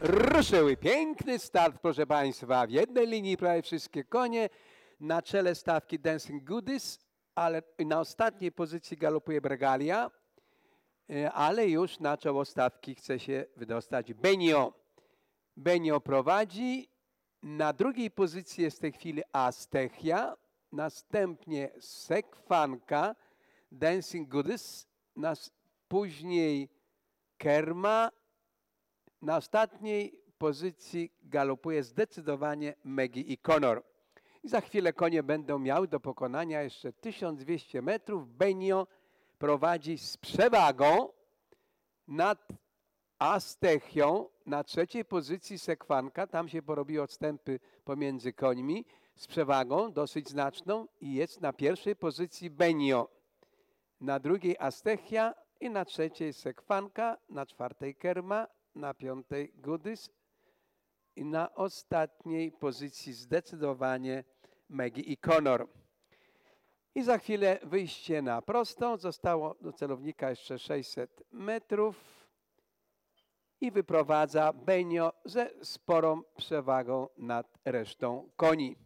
ruszyły. Piękny start, proszę Państwa. W jednej linii prawie wszystkie konie. Na czele stawki Dancing Goodies, ale na ostatniej pozycji galopuje Bregalia, e, ale już na czoło stawki chce się wydostać Benio. Benio prowadzi. Na drugiej pozycji jest w tej chwili Astechia, następnie Sekwanka, Dancing Goodies, nas, później Kerma, na ostatniej pozycji galopuje zdecydowanie Megi i Conor. I za chwilę konie będą miały do pokonania jeszcze 1200 metrów. Benio prowadzi z przewagą nad Astechią. Na trzeciej pozycji Sekwanka, tam się porobiły odstępy pomiędzy końmi z przewagą dosyć znaczną i jest na pierwszej pozycji Benio. Na drugiej Astechia i na trzeciej Sekwanka, na czwartej Kerma, na piątej Goodys i na ostatniej pozycji zdecydowanie Megi i Conor. I za chwilę wyjście na prostą. Zostało do celownika jeszcze 600 metrów i wyprowadza Benio ze sporą przewagą nad resztą koni.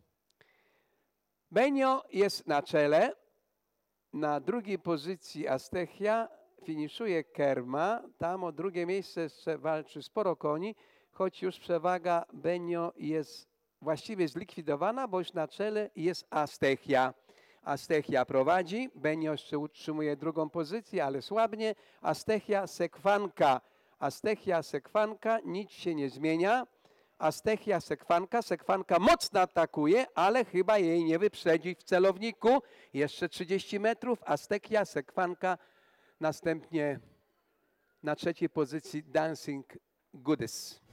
Benio jest na czele. Na drugiej pozycji Astechia finiszuje Kerma. Tam o drugie miejsce walczy sporo koni, choć już przewaga Benio jest właściwie zlikwidowana, bo już na czele jest Astechia. Astechia prowadzi, Benio jeszcze utrzymuje drugą pozycję, ale słabnie. Astechia Sekwanka. Astechia Sekwanka, nic się nie zmienia. Astechia Sekwanka, Sekwanka mocno atakuje, ale chyba jej nie wyprzedzi w celowniku. Jeszcze 30 metrów, Astechia Sekwanka Następnie na trzeciej pozycji Dancing Goodies.